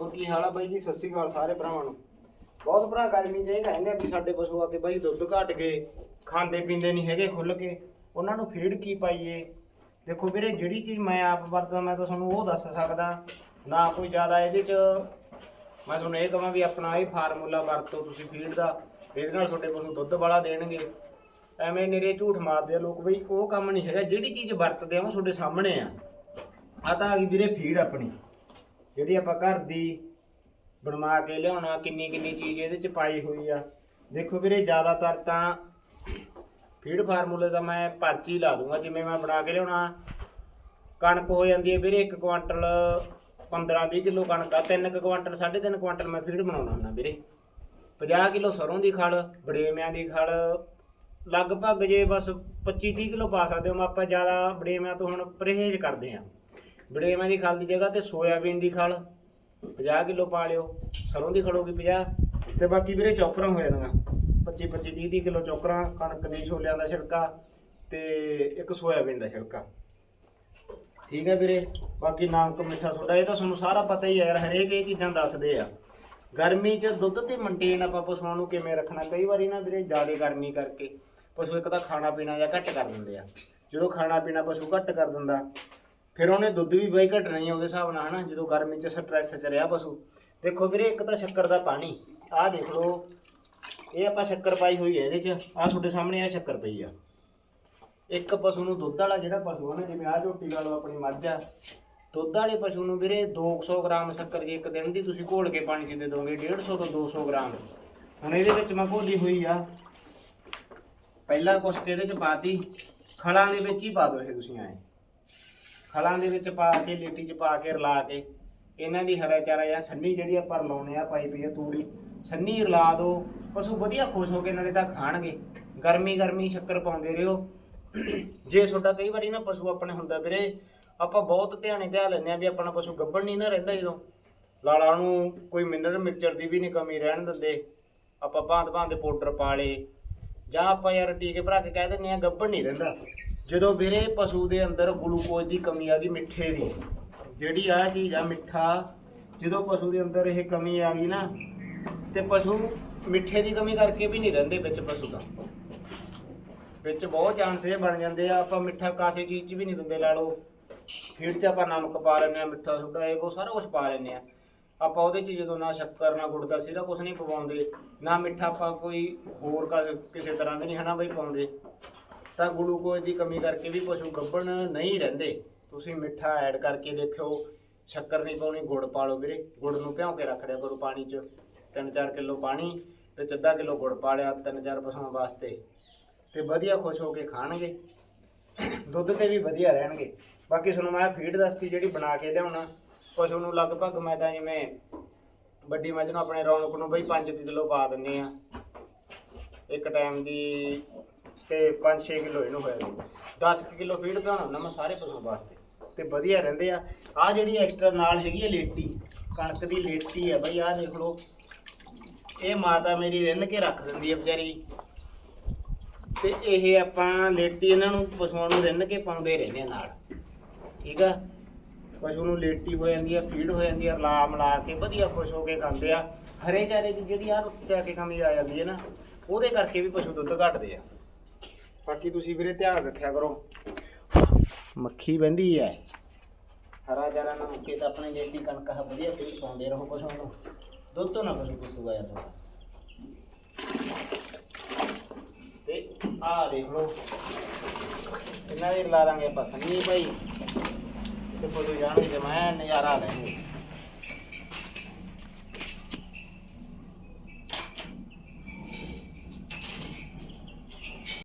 ਹੋਰ ਕੀ ਹਾਲ ਆ ਬਾਈ ਜੀ? ਸਤਿ ਸ਼੍ਰੀ ਅਕਾਲ ਸਾਰੇ ਭਰਾਵਾਂ ਨੂੰ। ਬਹੁਤ ਭਰਾ ਗਰਮੀ 'ਚ ਇਹ ਕਹਿੰਦੇ ਆ ਵੀ ਸਾਡੇ ਪਸ਼ੂ ਆ ਕੇ ਬਾਈ ਦੁੱਧ ਘਟ ਗਏ, ਖਾਂਦੇ ਪੀਂਦੇ ਨਹੀਂ ਹੈਗੇ ਖੁੱਲ ਕੇ ਉਹਨਾਂ ਨੂੰ ਫੀਡ ਕੀ ਪਾਈਏ? ਦੇਖੋ ਵੀਰੇ, ਜਿਹੜੀ ਚੀਜ਼ ਮੈਂ ਆਪ ਵਰਤਦਾ, ਮੈਂ ਤਾਂ ਤੁਹਾਨੂੰ ਉਹ ਦੱਸ ਸਕਦਾ, ਨਾ ਕੋਈ ਜ਼ਿਆਦਾ ਇਹਦੇ 'ਚ। ਮੈਂ ਤੁਹਾਨੂੰ ਇਹ ਕਹਾਂ ਵੀ ਆਪਣਾ ਇਹ ਫਾਰਮੂਲਾ ਵਰਤੋ ਤੁਸੀਂ ਫੀਡ ਦਾ, ਇਹਦੇ ਨਾਲ ਤੁਹਾਡੇ ਪਸ਼ੂ ਦੁੱਧ ਵਾਲਾ ਦੇਣਗੇ। ਐਵੇਂ ਨਿਰੇ ਝੂਠ ਮਾਰਦੇ ਆ ਲੋਕ ਬਈ, ਉਹ ਕੰਮ ਨਹੀਂ ਹੈਗਾ। ਜਿਹੜੀ ਚੀਜ਼ ਵਰਤਦੇ ਆ, ਉਹ ਤੁਹਾਡੇ ਸਾਹਮਣੇ ਆ। ਆ ਤਾਂ ਆ ਗਈ ਵੀਰੇ ਫੀਡ ਆਪਣੀ। ਜਿਹੜੀ ਆਪਾਂ ਘਰ ਦੀ ਬਣਵਾ ਕੇ ਲਿਆਉਣਾ, ਕਿੰਨੀ ਕਿੰਨੀ ਚੀਜ਼ ਇਹਦੇ ਚ ਪਾਈ ਹੋਈ ਆ। ਦੇਖੋ ਵੀਰੇ, ਜ਼ਿਆਦਾਤਰ ਤਾਂ ਫੀਡ ਫਾਰਮੂਲੇ ਦਾ ਮੈਂ ਪਰਚੀ ਲਾ ਦੂੰਗਾ, ਜਿਵੇਂ ਮੈਂ ਬਣਾ ਕੇ ਲਿਆਉਣਾ। ਕਣਕ ਹੋ ਜਾਂਦੀ ਹੈ ਵੀਰੇ 1 ਕੁਆਂਟਲ 15 20 ਕਿਲੋ ਕਣਕ ਆ 3 ਕੁਆਂਟਲ 3.5 ਕੁਆਂਟਲ ਮੈਂ ਫੀਡ ਬਣਾਉਣਾ ਹੁੰਦਾ ਵੀਰੇ। 50 ਕਿਲੋ ਸਰੋਂ ਦੀ ਖਲ ਬੜੇਮਿਆਂ ਦੀ ਖਲ, ਲਗਭਗ ਜੇ ਬਸ 25 30 ਕਿਲੋ ਪਾ ਸਕਦੇ ਹੋ, ਆਪਾਂ ਜ਼ਿਆਦਾ ਬੜੇਮਿਆਂ ਤੋਂ ਹੁਣ ਪਰਹੇਜ਼ ਕਰਦੇ ਆ ਬੜੇਮਿਆਂ ਦੀ ਖਲ ਦੀ ਜਗ੍ਹਾ ਤੇ ਸੋਇਆਬੀਨ ਦੀ ਖਲ 50 ਕਿਲੋ ਪਾ ਲਿਓ, ਸਰੋਂ ਦੀ ਖਲ ਹੋਗੀ 50 ਤੇ ਬਾਕੀ ਵੀਰੇ ਚੌਕਰਾਂ ਹੋ ਜਾਂਦੀਆਂ। 25 25 30 30 ਕਿਲੋ ਚੌਕਰਾਂ ਕਣਕ ਦੀ ਛੋਲਿਆਂ ਦਾ ਛਿਲਕਾ ਤੇ ਇੱਕ ਸੋਇਆਬੀਨ ਦਾ ਛਿਲਕਾ। ਠੀਕ ਹੈ ਵੀਰੇ, ਬਾਕੀ ਨਮਕ ਮਿੱਠਾ ਸੋਡਾ, ਇਹ ਤਾਂ ਤੁਹਾਨੂੰ ਸਾਰਾ ਪਤਾ ਹੀ ਹੈ ਯਾਰ, ਹਰੇਕ ਇਹ ਚੀਜ਼ਾਂ ਦੱਸਦੇ ਆ। ਗਰਮੀ 'ਚ ਦੁੱਧ ਤੇ ਮੇਨਟੇਨ ਆਪਾਂ ਪਸ਼ੂਆਂ ਨੂੰ ਕਿਵੇਂ ਰੱਖਣਾ, ਕਈ ਵਾਰੀ ਨਾ ਵੀਰੇ ਜ਼ਿਆਦਾ ਗਰਮੀ ਕਰਕੇ ਪਸ਼ੂ ਇੱਕ ਤਾਂ ਖਾਣਾ ਪੀਣਾ ਜਾਂ ਘੱਟ ਕਰ ਦਿੰਦੇ ਆ। ਜਦੋਂ ਖਾਣਾ ਪੀਣਾ ਪਸ਼ੂ ਘੱਟ ਕਰ ਦਿੰਦਾ ਫਿਰ ਉਹਨੇ ਦੁੱਧ ਵੀ ਬਈ ਘਟਣਾ ਹੀ ਆ ਉਹਦੇ ਹਿਸਾਬ ਨਾਲ, ਹਨਾ? ਜਦੋਂ ਗਰਮੀ 'ਚ ਸਟ੍ਰੈਸ 'ਚ ਰਿਹਾ ਪਸ਼ੂ। ਦੇਖੋ ਵੀਰੇ, ਇੱਕ ਤਾਂ ਸ਼ੱਕਰ ਦਾ ਪਾਣੀ। ਆਹ ਦੇਖ ਲਓ, ਇਹ ਆਪਾਂ ਸ਼ੱਕਰ ਪਾਈ ਹੋਈ ਹੈ ਇਹਦੇ 'ਚ। ਆਹ ਤੁਹਾਡੇ ਸਾਹਮਣੇ ਆ ਸ਼ੱਕਰ ਪਈ ਆ। ਇੱਕ ਪਸ਼ੂ ਨੂੰ ਦੁੱਧ ਵਾਲਾ ਜਿਹੜਾ ਪਸ਼ੂ ਹੈ ਨਾ, ਜਿਵੇਂ ਆਹ ਝੋਟੀ ਲਾ ਲਓ ਆਪਣੀ ਮੱਝ ਆ, ਦੁੱਧ ਵਾਲੇ ਪਸ਼ੂ ਨੂੰ ਵੀਰੇ 200 ਗ੍ਰਾਮ ਸ਼ੱਕਰ ਜੇ ਇੱਕ ਦਿਨ ਦੀ ਤੁਸੀਂ ਘੋਲ ਕੇ ਪਾਣੀ 'ਚ ਦੇ ਦੋਗੇ 150 ਤੋਂ 200 ਗ੍ਰਾਮ। ਹੁਣ ਇਹਦੇ ਵਿੱਚ ਮੈਂ ਘੋਲੀ ਹੋਈ ਆ। ਪਹਿਲਾਂ ਕੁਛ ਇਹਦੇ ਚ ਪਾਤੀ, ਖਲਾਂ ਦੇ ਵਿੱਚ ਹੀ ਪਾ ਦਿਓ ਇਹ ਤੁਸੀਂ ਐ। ਖਲਾਂ ਦੇ ਵਿੱਚ ਪਾ ਕੇ, ਲੇਟੀ ਚ ਪਾ ਕੇ ਰਲਾ ਕੇ, ਇਹਨਾਂ ਦੀ ਹਰਾ ਚਾਰਾ ਜਾਂ ਸੰਨੀ ਜਿਹੜੀ ਆਪਾਂ ਰਲਾਉਣੇ ਆ ਪਾਈ ਪਈ ਆ ਤੂੜੀ, ਸੰਨੀ ਰਲਾ ਦਿਓ ਪਸ਼ੂ ਵਧੀਆ ਖੁਸ਼ ਹੋ ਕੇ ਨਾਲੇ ਤਾਂ ਖਾਣਗੇ। ਗਰਮੀ ਗਰਮੀ ਸ਼ੱਕਰ ਪਾਉਂਦੇ ਰਹੋ। ਜੇ ਤੁਹਾਡਾ ਕਈ ਵਾਰੀ ਨਾ ਪਸ਼ੂ ਆਪਣੇ ਹੁੰਦਾ ਵੀਰੇ, ਆਪਾਂ ਬਹੁਤ ਧਿਆਨੇ ਧਿਆਨ ਲੈਂਦੇ ਆ ਵੀ ਆਪਣਾ ਪਸ਼ੂ ਗੱਭਣ ਨਹੀਂ ਨਾ ਰਹਿੰਦਾ ਜਦੋਂ। ਲਾਲਾ ਨੂੰ ਕੋਈ ਮਿਨਰਲ ਮਿਕਸਚਰ ਦੀ ਵੀ ਨਹੀਂ ਕਮੀ ਰਹਿਣ ਦਿੰਦੇ। ਆਪਾਂ ਭਾਂਤ ਭਾਂਤ ਦੇ ਪਾਊਡਰ ਪਾ ਲਏ। ਜਾਂ ਆਪਾਂ ਯਾਰ ਟੀਕੇ ਭਰਾ ਕੇ ਕਹਿ ਦਿੰਦੇ ਆ ਗੱਭਣ ਨਹੀਂ ਰਹਿੰਦਾ। ਜਦੋਂ ਵੀਰੇ ਪਸ਼ੂ ਦੇ ਅੰਦਰ ਗਲੂਕੋਜ਼ ਦੀ ਕਮੀ ਆ ਗਈ ਮਿੱਠੇ ਦੀ, ਜਿਹੜੀ ਆ ਚੀਜ਼ ਆ ਮਿੱਠਾ, ਜਦੋਂ ਪਸ਼ੂ ਦੇ ਅੰਦਰ ਇਹ ਕਮੀ ਆ ਗਈ ਨਾ, ਤੇ ਪਸ਼ੂ ਮਿੱਠੇ ਦੀ ਕਮੀ ਕਰਕੇ ਵੀ ਨਹੀਂ ਰਹਿੰਦੇ ਵਿੱਚ ਪਸ਼ੂ ਦਾ ਵਿੱਚ ਬਹੁਤ ਚਾਂਸ ਇਹ ਬਣ ਜਾਂਦੇ ਆ, ਆਪਾਂ ਮਿੱਠਾ ਕਾਸੇ ਚੀਜ਼ 'ਚ ਵੀ ਨਹੀਂ ਦਿੰਦੇ, ਲਾ ਲਓ ਫੀਡ 'ਚ ਆਪਾਂ ਨਮਕ ਪਾ ਲੈਂਦੇ ਆ ਮਿੱਠਾ ਸੋਡਾ ਇਹ ਉਹ ਸਾਰਾ ਕੁਝ ਪਾ ਲੈਂਦੇ ਆ ਆਪਾਂ ਉਹਦੇ 'ਚ ਜਦੋਂ ਨਾ ਸ਼ੱਕਰ, ਨਾ ਗੁੜ ਦਾ ਸਿਰਾ ਕੁਝ ਨਹੀਂ ਪਵਾਉਂਦੇ, ਨਾ ਮਿੱਠਾ ਆਪਾਂ ਕੋਈ ਹੋਰ ਕਸ- ਕਿਸੇ ਤਰ੍ਹਾਂ ਦੇ ਨਹੀਂ ਹਨਾ ਬਈ ਪਾਉਂਦੇ ਤਾਂ ਗਲੂਕੋਜ਼ ਦੀ ਕਮੀ ਕਰਕੇ ਵੀ ਪਸ਼ੂ ਗੱਭਣ ਨਹੀਂ ਰਹਿੰਦੇ। ਤੁਸੀਂ ਮਿੱਠਾ ਐਡ ਕਰਕੇ ਦੇਖਿਓ, ਸ਼ੱਕਰ ਨਹੀਂ ਪਾਉਣੀ, ਗੁੜ ਪਾ ਲਓ ਵੀਰੇ। ਗੁੜ ਨੂੰ ਭਿਉਂ ਕੇ ਰੱਖ ਦਿਆ ਕਰੋ ਪਾਣੀ 'ਚ। 3-4 ਕਿਲੋ ਪਾਣੀ ਤੇ ਅੱਧਾ ਕਿਲੋ ਗੁੜ ਪਾ ਲਿਆ 3-4 ਪਸ਼ੂਆਂ ਵਾਸਤੇ। ਤੇ ਵਧੀਆ ਖੁਸ਼ ਹੋ ਕੇ ਖਾਣਗੇ। ਦੁੱਧ ਤੇ ਵੀ ਵਧੀਆ ਰਹਿਣਗੇ। ਬਾਕੀ ਤੁਹਾਨੂੰ ਮੈਂ ਫੀਡ ਦੱਸਤੀ ਜਿਹੜੀ ਬਣਾ ਕੇ ਲਿਆਉਣਾ। ਪਸ਼ੂ ਨੂੰ ਲਗਭਗ ਮੈਂ ਤਾਂ ਜਿਵੇਂ ਵੱਡੀ ਮੱਝ ਨੂੰ ਆਪਣੇ ਰੌਣਕ ਨੂੰ ਬਈ 5 ਕਿਲੋ ਪਾ ਦਿੰਨੇ ਆ ਇੱਕ ਟਾਈਮ ਦੀ ਤੇ 5-6 ਕਿਲੋ ਇਹਨੂੰ ਹੋਇਆ 10 ਕਿਲੋ ਫੀਡ ਪਿਆਉਣਾ ਹੁੰਦਾ ਮੈਂ ਸਾਰੇ ਪਸ਼ੂਆਂ ਵਾਸਤੇ। ਤੇ ਵਧੀਆ ਰਹਿੰਦੇ ਆ। ਆ ਜਿਹੜੀ ਐਕਸਟਰਾ ਨਾਲ ਹੈਗੀ ਹੈ ਲੇਟੀ, ਕਣਕ ਦੀ ਲੇਟੀ ਹੈ ਬਈ, ਆਹ ਦੇਖ ਲਓ। ਇਹ ਮਾਤਾ ਮੇਰੀ ਰਿੰਨ ਕੇ ਰੱਖ ਦਿੰਦੀ ਹੈ ਵਿਚਾਰੀ। ਤੇ ਇਹ ਆਪਾਂ ਲੇਟੀ ਇਹਨਾਂ ਨੂੰ, ਪਸ਼ੂਆਂ ਨੂੰ ਰਿੰਨ ਕੇ ਪਾਉਂਦੇ ਰਹਿੰਦੇ ਆ ਨਾਲ। ਠੀਕ ਆ? ਪਸ਼ੂ ਨੂੰ ਲੇਟੀ ਹੋ ਜਾਂਦੀ ਆ, ਫੀਡ ਹੋ ਜਾਂਦੀ ਆ ਰਲਾ ਮਿਲਾ ਕੇ ਵਧੀਆ ਖੁਸ਼ ਹੋ ਕੇ ਖਾਂਦੇ ਆ। ਹਰੇ ਚਾਰੇ ਦੀ ਜਿਹੜੀ ਆ ਰੁੱਤ ਜਾ ਕੇ ਕਮੀ ਆ ਜਾਂਦੀ ਹੈ ਨਾ, ਉਹਦੇ ਕਰਕੇ ਵੀ ਪਸ਼ੂ ਦੁੱਧ ਘਟਦੇ ਆ। ਬਾਕੀ ਤੁਸੀਂ ਵੀਰੇ ਧਿਆਨ ਰੱਖਿਆ ਕਰੋ। ਮੱਖੀ ਬਹਿੰਦੀ ਐ। ਹਰਾ ਚਾਰਾ ਨਾ ਮੁੱਕੇ ਤਾਂ ਆਪਣੇ ਲੇਟੀ ਕਣਕ ਆ, ਵਧੀਆ ਫੀਡ ਪਾਉਂਦੇ ਰਹੋ ਕੁਛ ਨੂੰ ਦੁੱਧ ਤੋਂ ਨਾ ਪਸ਼ੂ ਪੁੱਛੂਗਾ ਯਾਰ ਤੁਹਾਡਾ। ਤੇ ਆ ਦੇਖ ਲਓ। ਇਹਨਾਂ ਦੇ ਲਾ ਦਾਂਗੇ ਆਪਾਂ ਸੰਨੀ ਭਾਈ ਤੇ ਫੋਟੋ ਜਾਣਗੇ ਤੇ ਮੈਂ ਨਜ਼ਾਰਾ ਲੈਣਗੇ।